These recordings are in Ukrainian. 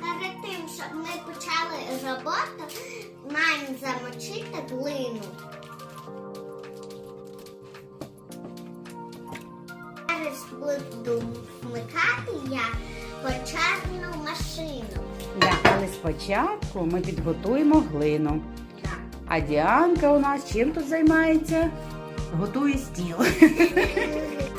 Перед тим, щоб ми почали роботу, маємо замочити глину. Зараз буду вмикати я почарну машину. Да, але спочатку ми підготуємо глину. Так. А Діанка у нас чим тут займається? Готує стіл.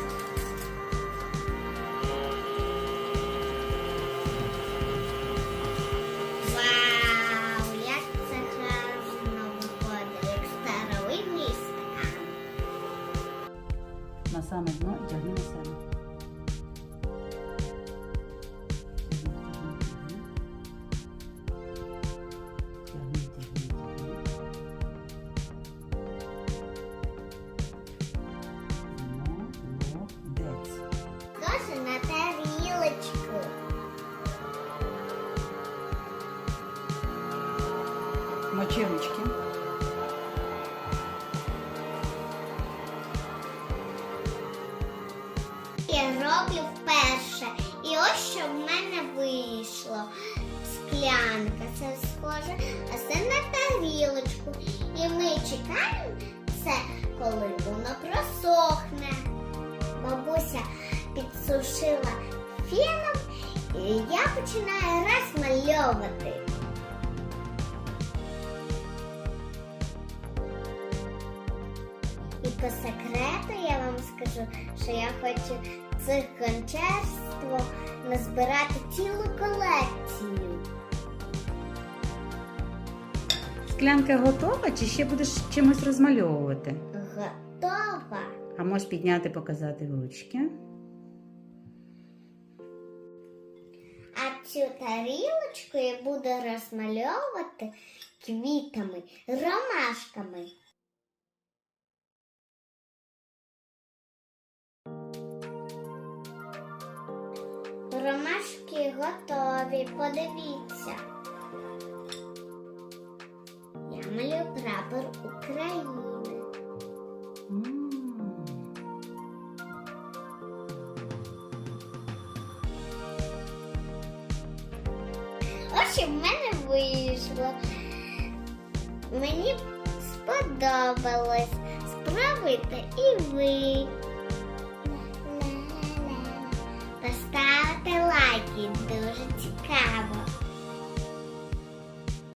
На саме дно і тягни на себе. Тягни, роблю вперше. І ось що в мене вийшло. Склянка, це схоже, а це на тарілочку. І ми чекаємо це, коли воно просохне. Бабуся підсушила феном, і я починаю розмальовувати. І по секрету я вам скажу, що я хочу це кончерство назбирати цілу колекцію. Склянка готова чи ще будеш чимось розмальовувати? Готова. А можеш підняти, показати ручки. А цю тарілочку я буду розмальовувати квітами, ромашками. Ромашки готові, подивіться. Я малюю прапор України. Ось в мене вийшло. Мені сподобалось. Спробуйте і ви. Поставте лайки, дуже цікаво.